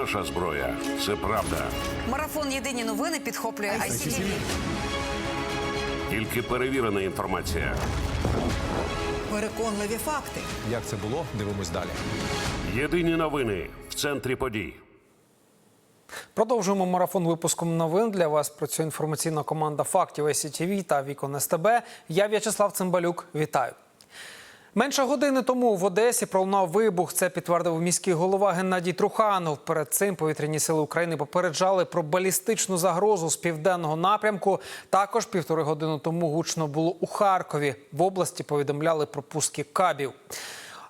Наша зброя це правда. Марафон Єдині новини підхоплює ICTV. Тільки перевірена інформація. Переконливі факти. Як це було? Дивимось далі. Єдині новини в центрі подій. Продовжуємо марафон випуском новин. Для вас працює інформаційна команда фактів СІТВ та Вікон СТБ. Я В'ячеслав Цимбалюк. Вітаю. Менше години тому в Одесі пролунав вибух. Це підтвердив міський голова Геннадій Труханов. Перед цим повітряні сили України попереджали про балістичну загрозу з південного напрямку. Також півтори години тому гучно було у Харкові. В області повідомляли про пуски кабів.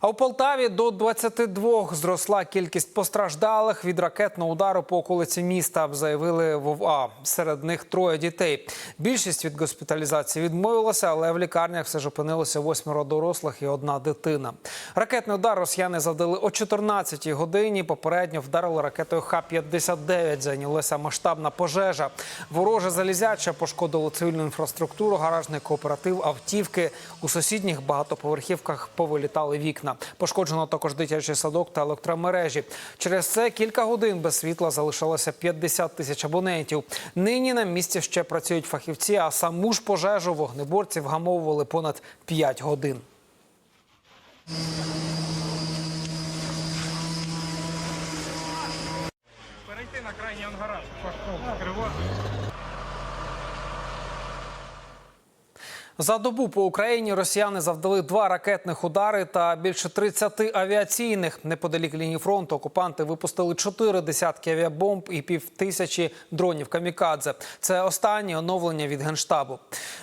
А у Полтаві до 22 зросла кількість постраждалих від ракетного удару по околиці міста. Заявили в ОВА. Серед них троє дітей. Більшість від госпіталізації відмовилася, але в лікарнях все ж опинилося восьмеро дорослих і одна дитина. Ракетний удар росіяни завдали о 14-й годині. Попередньо вдарили ракетою Х-59. Зайнялася масштабна пожежа. Вороже залізяча пошкодило цивільну інфраструктуру, гаражний кооператив, автівки. У сусідніх багатоповерхівках повилітали вікна. Пошкоджено також дитячий садок та електромережі. Через це кілька годин без світла залишалося 50 тисяч абонентів. Нині на місці ще працюють фахівці, а саму ж пожежу вогнеборці вгамовували понад 5 годин. перейти на крайній ангараж, фашком криво. За добу по Україні росіяни завдали два ракетних удари та більше 30 авіаційних. Неподалік лінії фронту окупанти випустили чотири десятки авіабомб і півтисячі дронів камікадзе. Це останнє оновлення від генштабу.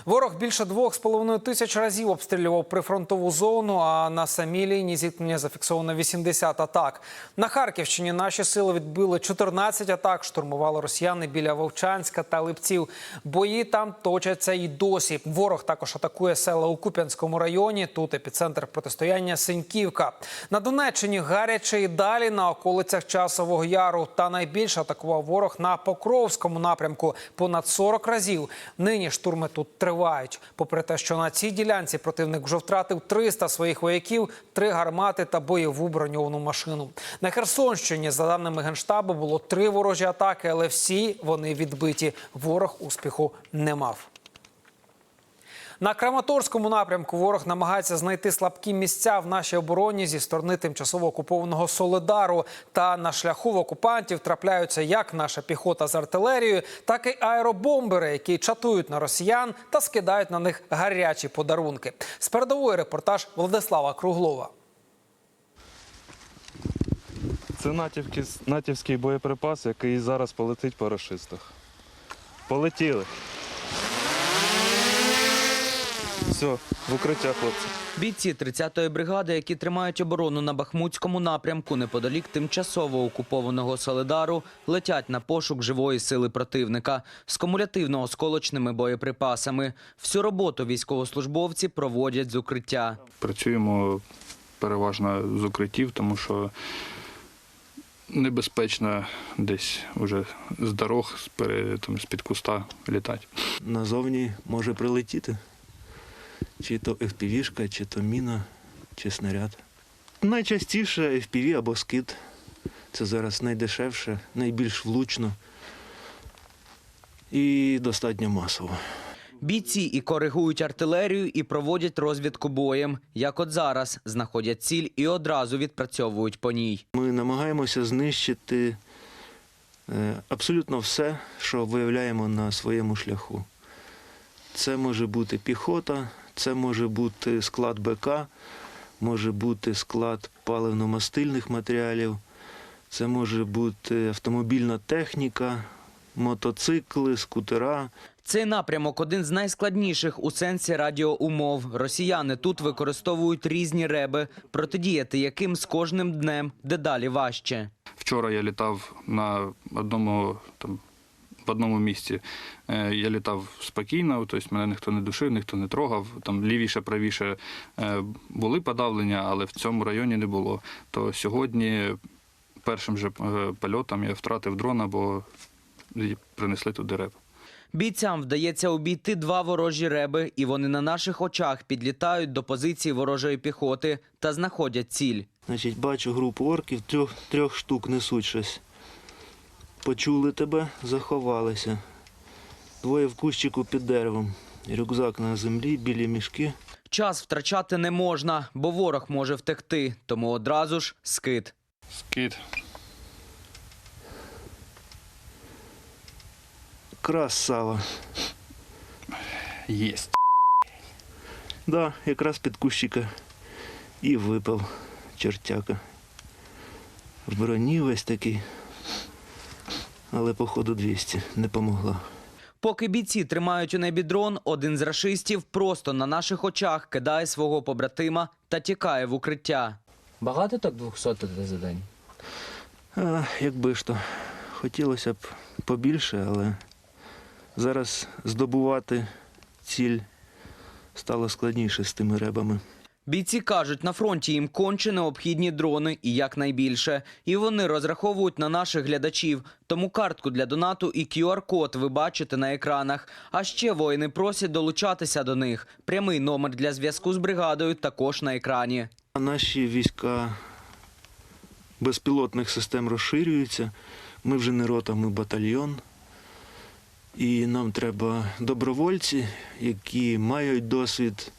Ворог більше двох з половиною тисяч разів обстрілював прифронтову зону. А на самій лінії зіткнення зафіксовано 80 атак. На Харківщині наші сили відбили 14 атак. Штурмували росіяни біля Вовчанська та Липців. Бої там точаться і досі. Ворог також атакує села у Куп'янському районі. Тут епіцентр протистояння Синьківка. На Донеччині гаряче і далі на околицях Часового Яру. Та найбільше атакував ворог на Покровському напрямку понад 40 разів. Нині штурми тут тривають. Попри те, що на цій ділянці противник вже втратив 300 своїх вояків, три гармати та бойову броньовану машину. На Херсонщині, за даними генштабу, було три ворожі атаки, але всі вони відбиті. Ворог успіху не мав. На Краматорському напрямку ворог намагається знайти слабкі місця в нашій обороні зі сторони тимчасово окупованого Соледару. Та на шляху в окупантів трапляються як наша піхота з артилерією, так і аеробомбери, які чатують на росіян та скидають на них гарячі подарунки. З передової репортаж Владислава Круглова. Це натівський боєприпас, який зараз полетить по рашистах. Полетіли. Все, в укриття, хлопці. Бійці 30-ї бригади, які тримають оборону на Бахмутському напрямку неподалік тимчасово окупованого Соледару, летять на пошук живої сили противника з кумулятивно-осколочними боєприпасами. Всю роботу військовослужбовці проводять з укриття. Працюємо переважно з укриттів, тому що небезпечно десь уже з дорог, з під куста літати. назовні може прилетіти. Чи то FPV-шка, чи то міна, чи снаряд. Найчастіше FPV або скид. Це зараз найдешевше, найбільш влучно і достатньо масово. Бійці і коригують артилерію, і проводять розвідку боєм. Як от зараз знаходять ціль і одразу відпрацьовують по ній. Ми намагаємося знищити е, абсолютно все, що виявляємо на своєму шляху. Це може бути піхота, це може бути склад БК, може бути склад паливно-мастильних матеріалів, це може бути автомобільна техніка, мотоцикли, скутера. Цей напрямок один з найскладніших у сенсі радіоумов. Росіяни тут використовують різні реби, протидіяти яким з кожним днем дедалі важче. Вчора я літав на одному там. В одному місці Е, я літав спокійно, тобто мене ніхто не душив, ніхто не трогав. Там лівіше, правіше е, були подавлення, але в цьому районі не було. То сьогодні першим же е, польотом я втратив дрона, бо принесли туди реп. Бійцям вдається обійти два ворожі реби, і вони на наших очах підлітають до позиції ворожої піхоти та знаходять ціль. Значить, бачу групу орків, трьох, трьох штук несуть щось Почули тебе, заховалися. Двоє в кущику під деревом. Рюкзак на землі, білі мішки. Час втрачати не можна, бо ворог може втекти, тому одразу ж скид. Скид. Красава. Єсть. Да, якраз під кущика і випав чертяка. В броні весь такий. Але походу 200 не помогла. Поки бійці тримають у небі дрон, один з рашистів просто на наших очах кидає свого побратима та тікає в укриття. Багато так 200 за день? А, якби ж то. Хотілося б побільше, але зараз здобувати ціль стало складніше з тими ребами. Бійці кажуть, на фронті їм конче необхідні дрони і якнайбільше. І вони розраховують на наших глядачів. Тому картку для донату і QR-код ви бачите на екранах. А ще воїни просять долучатися до них. Прямий номер для зв'язку з бригадою також на екрані. Наші війська безпілотних систем розширюються. Ми вже не рота, ми батальйон. І нам треба добровольці, які мають досвід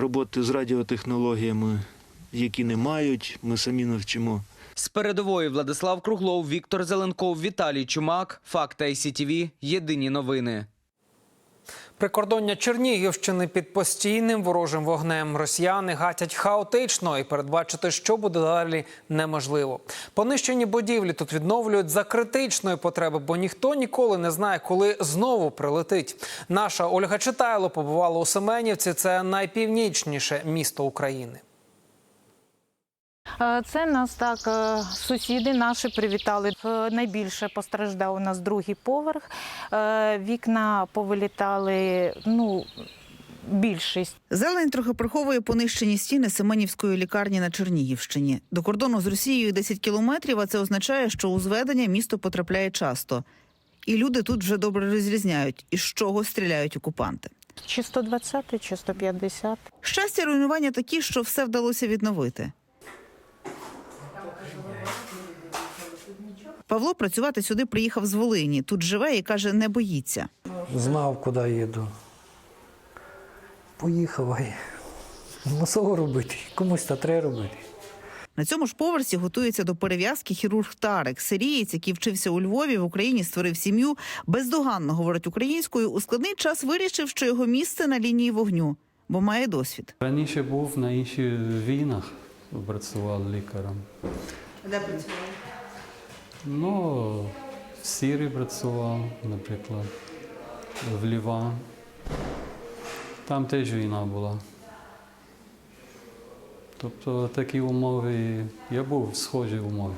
роботи з радіотехнологіями, які не мають. Ми самі навчимо. З передової Владислав Круглов, Віктор Зеленков, Віталій Чумак. Факт ICTV. Єдині новини. Прикордоння Чернігівщини під постійним ворожим вогнем. Росіяни гатять хаотично і передбачити, що буде далі, неможливо. Понищені будівлі тут відновлюють за критичної потреби, бо ніхто ніколи не знає, коли знову прилетить. Наша Ольга Читайло побувала у Семенівці. Це найпівнічніше місто України. Е, Це нас так е, сусіди наші привітали. Е, Найбільше постраждав у нас другий поверх. Вікна повилітали. Ну більшість. Зелень трохи приховує понищені стіни Семенівської лікарні на Чернігівщині. До кордону з Росією 10 кілометрів, а це означає, що у зведення місто потрапляє часто. І люди тут вже добре розрізняють, із чого стріляють окупанти. Чи 120, чи 150. Щастя, руйнування такі, що все вдалося відновити. Павло працювати сюди приїхав з Волині. Тут живе і каже, не боїться. Знав, куди їду. Поїхав. а Мусово робити. Комусь та треба робити. На цьому ж поверсі готується до перев'язки хірург Тарек, сирієць, який вчився у Львові, в Україні створив сім'ю, бездоганно говорить українською. У складний час вирішив, що його місце на лінії вогню, бо має досвід. Раніше був на інших війнах, працював лікарем. Де працював? Ну, в Сірі працював, наприклад, в Ліван. Там теж війна була. Тобто такі умови, я був в схожій умові.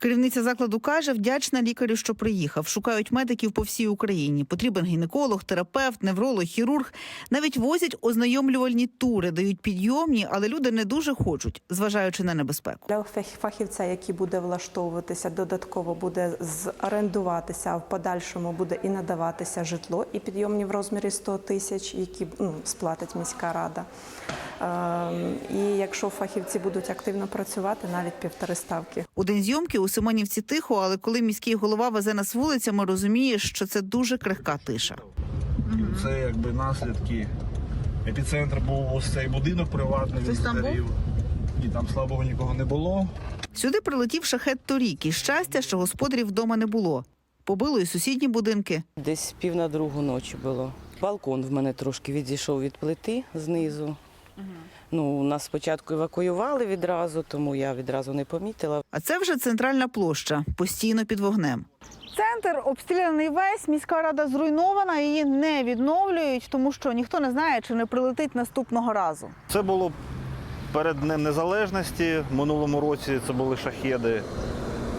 Керівниця закладу каже, вдячна лікарю, що приїхав. Шукають медиків по всій Україні. Потрібен гінеколог, терапевт, невролог, хірург. Навіть возять ознайомлювальні тури, дають підйомні, але люди не дуже хочуть, зважаючи на небезпеку. Для фахівця, який буде влаштовуватися, додатково буде зорендуватися, а в подальшому буде і надаватися житло, і підйомні в розмірі 100 тисяч, які ну, сплатить міська рада. Ем, І якщо фахівці будуть активно працювати, навіть півтори ставки. У день зйомки у Семенівці тихо, але коли міський голова везе нас вулицями, розуміє, що це дуже крихка тиша. Це якби наслідки. Епіцентр був ось цей будинок приватний. Хтось там був? Ні, там слава Богу, нікого не було. Сюди прилетів шахет торік. І щастя, що господарів вдома не було. Побило і сусідні будинки. Десь пів на другу ночі було. Балкон в мене трошки відійшов від плити знизу. Ну, нас спочатку евакуювали відразу, тому я відразу не помітила. А це вже центральна площа, постійно під вогнем. Центр обстріляний весь, міська рада зруйнована, її не відновлюють, тому що ніхто не знає, чи не прилетить наступного разу. Це було перед Днем Незалежності. В минулому році це були шахеди.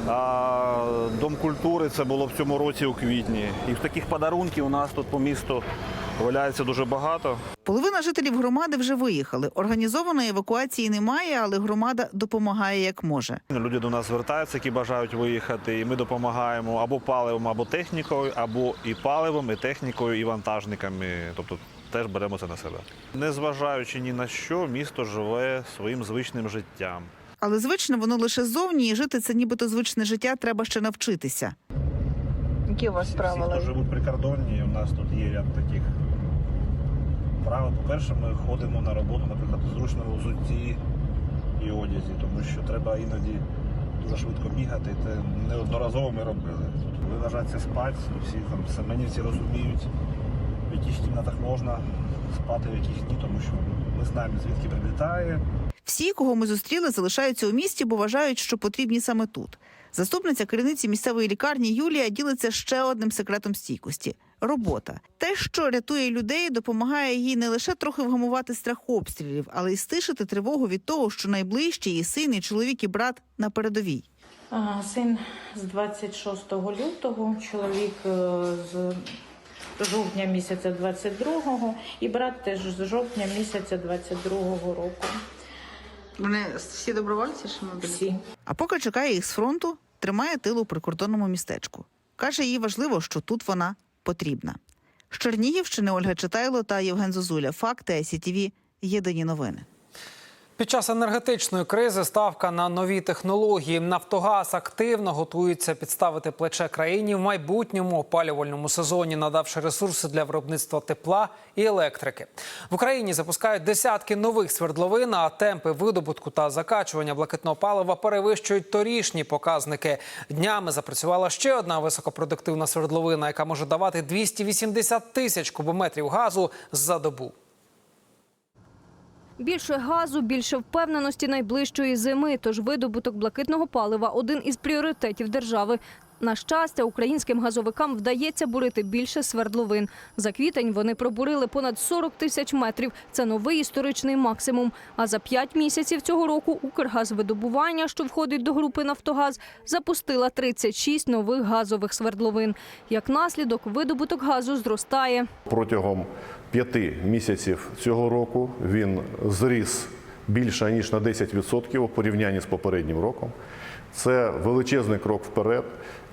А Дом культури це було в цьому році у квітні. І таких подарунків у нас тут по місту валяється дуже багато. Половина жителів громади вже виїхали. Організованої евакуації немає, але громада допомагає як може. Люди до нас звертаються, які бажають виїхати, і ми допомагаємо або паливом, або технікою, або і паливом, і технікою, і вантажниками. Тобто теж беремо це на себе. Незважаючи ні на що, місто живе своїм звичним життям. Але звичне воно лише ззовні, і жити це нібито звичне життя треба ще навчитися. Які у вас Всі, хто живуть при кордоні, у нас тут є ряд таких правил. По-перше, ми ходимо на роботу, наприклад, у зручному взутті і одязі, тому що треба іноді дуже швидко бігати. Це неодноразово ми робили. Коли ложаться спати, всі там семенівці розуміють, в яких кімнатах можна спати, в яких ні, тому що ми знаємо, звідки прилітає. Всі, кого ми зустріли, залишаються у місті, бо вважають, що потрібні саме тут. Заступниця керівниці місцевої лікарні Юлія ділиться ще одним секретом стійкості робота. Те, що рятує людей, допомагає їй не лише трохи вгамувати страх обстрілів, але й стишити тривогу від того, що найближчі її син, і чоловік і брат на передовій. Син з 26 лютого, чоловік е, з жовтня місяця 22-го і брат теж з жовтня місяця 22-го року. Вони всі добровольці чи Всі. А поки чекає їх з фронту, тримає тилу у прикордонному містечку. Каже, їй важливо, що тут вона потрібна. З Чернігівщини Ольга Читайло та Євген Зозуля. Факти СІТВ. Єдині новини. Під час енергетичної кризи ставка на нові технології. Нафтогаз активно готується підставити плече країні в майбутньому опалювальному сезоні, надавши ресурси для виробництва тепла і електрики. В Україні запускають десятки нових свердловин, а темпи видобутку та закачування блакитного палива перевищують торішні показники. Днями запрацювала ще одна високопродуктивна свердловина, яка може давати 280 тисяч кубометрів газу за добу. Більше газу, більше впевненості найближчої зими. Тож видобуток блакитного палива один із пріоритетів держави. На щастя, українським газовикам вдається бурити більше свердловин. За квітень вони пробурили понад 40 тисяч метрів. Це новий історичний максимум. А за п'ять місяців цього року Укргазвидобування, що входить до групи Нафтогаз, запустила 36 нових газових свердловин. Як наслідок, видобуток газу зростає. Протягом п'яти місяців цього року він зріс більше ніж на 10% у порівнянні з попереднім роком. Це величезний крок вперед.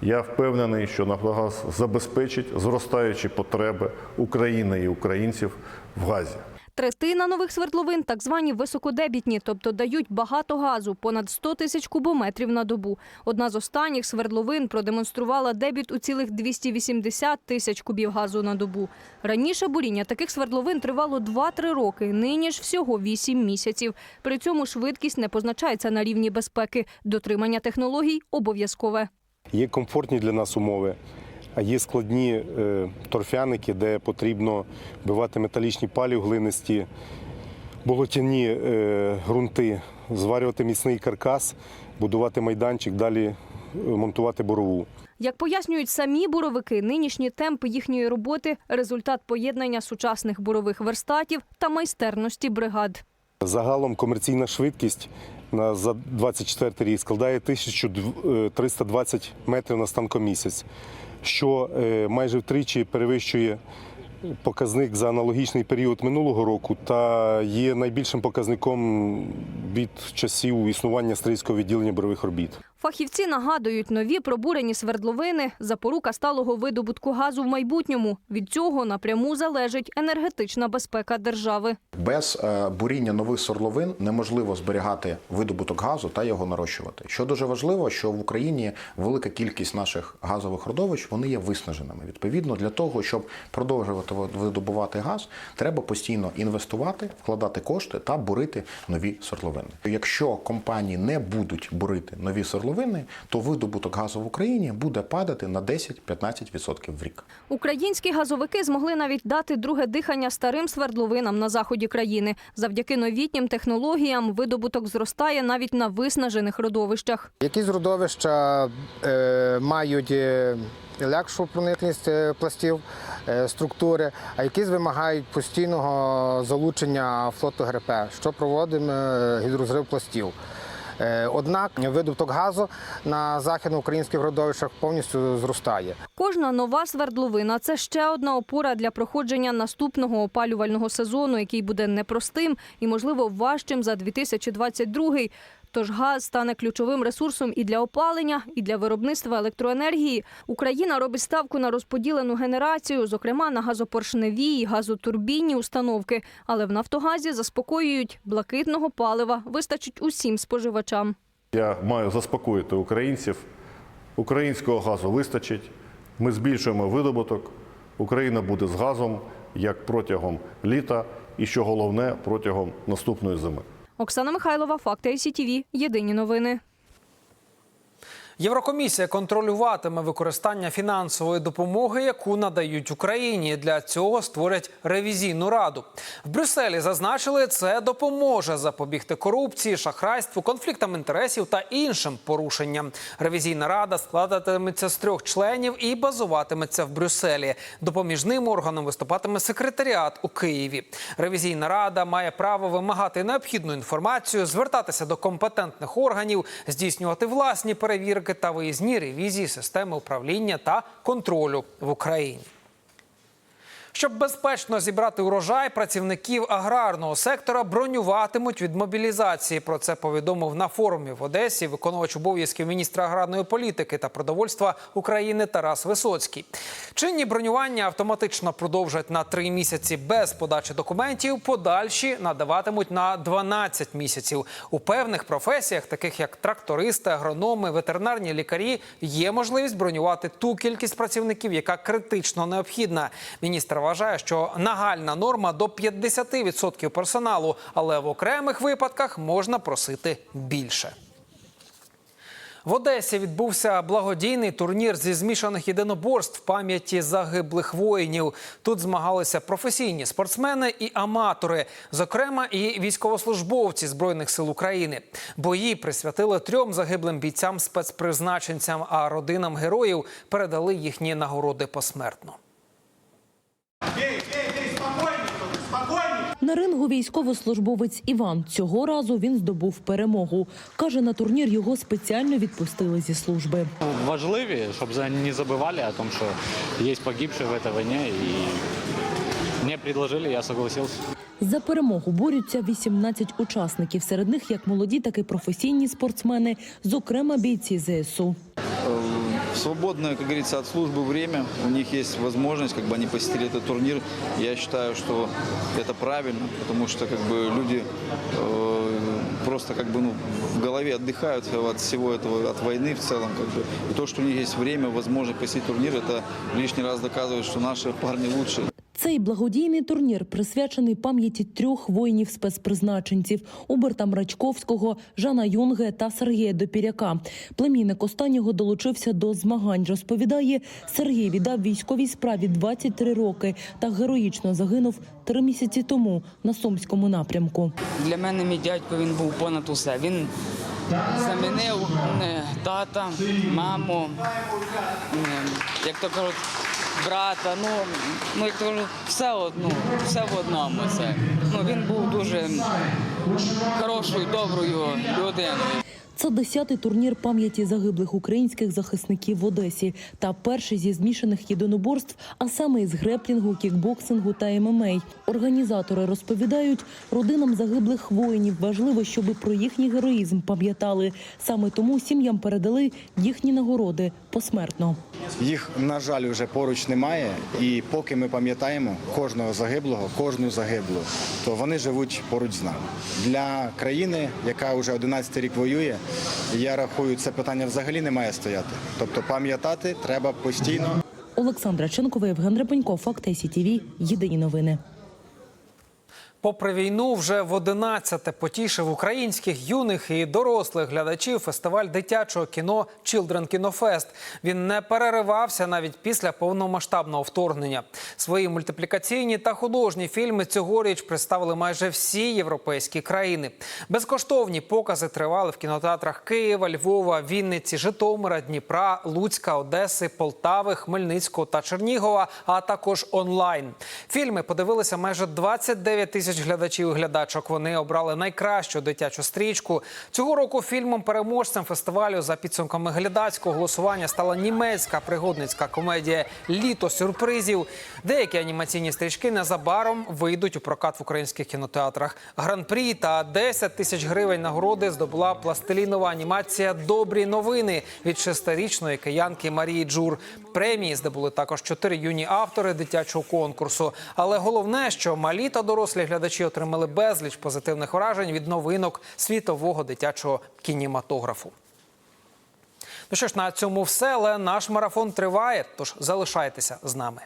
Я впевнений, що Нафтогаз забезпечить зростаючі потреби України і українців в газі. Третина нових свердловин – так звані високодебітні, тобто дають багато газу – понад 100 тисяч кубометрів на добу. Одна з останніх свердловин продемонструвала дебіт у цілих 280 тисяч кубів газу на добу. Раніше буріння таких свердловин тривало 2-3 роки, нині ж всього 8 місяців. При цьому швидкість не позначається на рівні безпеки. Дотримання технологій обов'язкове. Є комфортні для нас умови, а є складні е, торфяники, де потрібно вбивати металічні палі глинисті, болотяні е, ґрунти, зварювати міцний каркас, будувати майданчик, далі е, монтувати борову. Як пояснюють самі буровики, нинішні темпи їхньої роботи – результат поєднання сучасних бурових верстатів та майстерності бригад. Загалом комерційна швидкість на за 24 рік складає 1320 метрів на станкомісяць, що е, майже втричі перевищує показник за аналогічний період минулого року та є найбільшим показником від часів існування стрільського відділення бойових робіт. Фахівці нагадують, нові пробурені свердловини – запорука сталого видобутку газу в майбутньому. Від цього напряму залежить енергетична безпека держави. Без е, буріння нових свердловин неможливо зберігати видобуток газу та його нарощувати. Що дуже важливо, що в Україні велика кількість наших газових родовищ вони є виснаженими. Відповідно, для того, щоб продовжувати видобувати газ, треба постійно інвестувати, вкладати кошти та бурити нові свердловини. Якщо компанії не будуть бурити нові свердловини, то видобуток газу в Україні буде падати на 10-15% в рік. Українські газовики змогли навіть дати друге дихання старим свердловинам на заході країни. Завдяки новітнім технологіям видобуток зростає навіть на виснажених родовищах. Якісь родовища е, мають е, легшу проникність е, пластів е, структури, а якісь вимагають постійного залучення флоту ГРП, що проводимо гідрозрив пластів. Е, Однак видобуток газу на західноукраїнських родовищах повністю зростає. Кожна нова свердловина – це ще одна опора для проходження наступного опалювального сезону, який буде непростим і, можливо, важчим за 2022 Тож газ стане ключовим ресурсом і для опалення, і для виробництва електроенергії. Україна робить ставку на розподілену генерацію, зокрема на газопоршневі і газотурбінні установки. Але в Нафтогазі заспокоюють, блакитного палива вистачить усім споживачам. Я маю заспокоїти українців. Українського газу вистачить. Ми збільшуємо видобуток. Україна буде з газом як протягом літа, і що головне протягом наступної зими. Оксана Михайлова, Факти ICTV. Єдині новини. Єврокомісія контролюватиме використання фінансової допомоги, яку надають Україні. Для цього створять ревізійну раду. В Брюсселі зазначили, це допоможе запобігти корупції, шахрайству, конфліктам інтересів та іншим порушенням. Ревізійна рада складатиметься з трьох членів і базуватиметься в Брюсселі. Допоміжним органом виступатиме секретаріат у Києві. Ревізійна рада має право вимагати необхідну інформацію, звертатися до компетентних органів, здійснювати власні перевірки та виїзні ревізії системи управління та контролю в Україні. Щоб безпечно зібрати урожай, працівників аграрного сектора бронюватимуть від мобілізації. Про це повідомив на форумі в Одесі виконувач обов'язків міністра аграрної політики та продовольства України Тарас Висоцький. Чинні бронювання автоматично продовжать на три місяці без подачі документів. Подальші надаватимуть на 12 місяців. У певних професіях, таких як трактористи, агрономи, ветеринарні лікарі, є можливість бронювати ту кількість працівників, яка критично необхідна. Міністр вважає, що нагальна норма до 50% персоналу, але в окремих випадках можна просити більше. В Одесі відбувся благодійний турнір зі змішаних єдиноборств пам'яті загиблих воїнів. Тут змагалися професійні спортсмени і аматори, зокрема і військовослужбовці збройних сил України. Бої присвятили трьом загиблим бійцям спецпризначенцям, а родинам героїв передали їхні нагороди посмертно. На рингу військовослужбовець Іван цього разу він здобув перемогу. Каже, на турнір його спеціально відпустили зі служби. важливі, щоб за- не забывали о том, что есть погибшие в этой войне. И мне предложили, я согласился. За перемогу борються 18 учасників. Серед них як молоді, так і професійні спортсмени, зокрема бійці ЗСУ. Свободное, как говорится, от службы время у них есть возможность, как бы они посетили этот турнир. Я считаю, что это правильно, потому что как бы люди э, просто как бы ну, в голове отдыхают от всего этого, от войны в целом. Как бы. И то, что у них есть время, возможность посетить турнир, это лишний раз доказывает, что наши парни лучше. Цей благодійний турнір присвячений пам'яті трьох воїнів спецпризначенців Уберта Мрачковського, Жана Юнге та Сергія Допіряка. Племінник останнього долучився до змагань. Розповідає, Сергій віддав військовій справі 23 роки та героїчно загинув три місяці тому на Сумському напрямку. Для мене мій дядько він був понад усе. Він замінив е, тата, маму, е, як то кажуть, брата. Ну, ну як то все одно, все в одному. Це. Ну, він був дуже хорошою, доброю людиною. Це десятий турнір пам'яті загиблих українських захисників в Одесі та перший зі змішаних єдиноборств, а саме із греплінгу, кікбоксингу та ММА. Організатори розповідають, родинам загиблих воїнів важливо, щоб про їхній героїзм пам'ятали. Саме тому сім'ям передали їхні нагороди посмертно. Їх, на жаль, вже поруч немає. І поки ми пам'ятаємо кожного загиблого, кожну загиблу, то вони живуть поруч з нами. Для країни, яка вже 11 рік воює, я рахую, це питання взагалі не має стояти. Тобто пам'ятати треба постійно. Олександра Ченкова, Євген Репенько, Факт СІТВ. Єдині новини. Попри війну, вже в 11-те потішив українських юних і дорослих глядачів фестиваль дитячого кіно Children Кінофест. Він не переривався навіть після повномасштабного вторгнення. Свої мультиплікаційні та художні фільми цьогоріч представили майже всі європейські країни. Безкоштовні покази тривали в кінотеатрах Києва, Львова, Вінниці, Житомира, Дніпра, Луцька, Одеси, Полтави, Хмельницького та Чернігова, а також онлайн. Фільми подивилися майже 29 тисяч глядачів і глядачок. Вони обрали найкращу дитячу стрічку. Цього року фільмом-переможцем фестивалю за підсумками глядацького голосування стала німецька пригодницька комедія Літо сюрпризів. Деякі анімаційні стрічки незабаром вийдуть у прокат в українських кінотеатрах. Гран-прі та 10 тисяч гривень нагороди здобула пластилінова анімація Добрі новини від шестирічної киянки Марії Джур. Премії здобули також чотири юні автори дитячого конкурсу. Але головне, що малі та дорослі глядачі отримали безліч позитивних вражень від новинок світового дитячого кінематографу. Ну що ж, на цьому все, але наш марафон триває, тож залишайтеся з нами.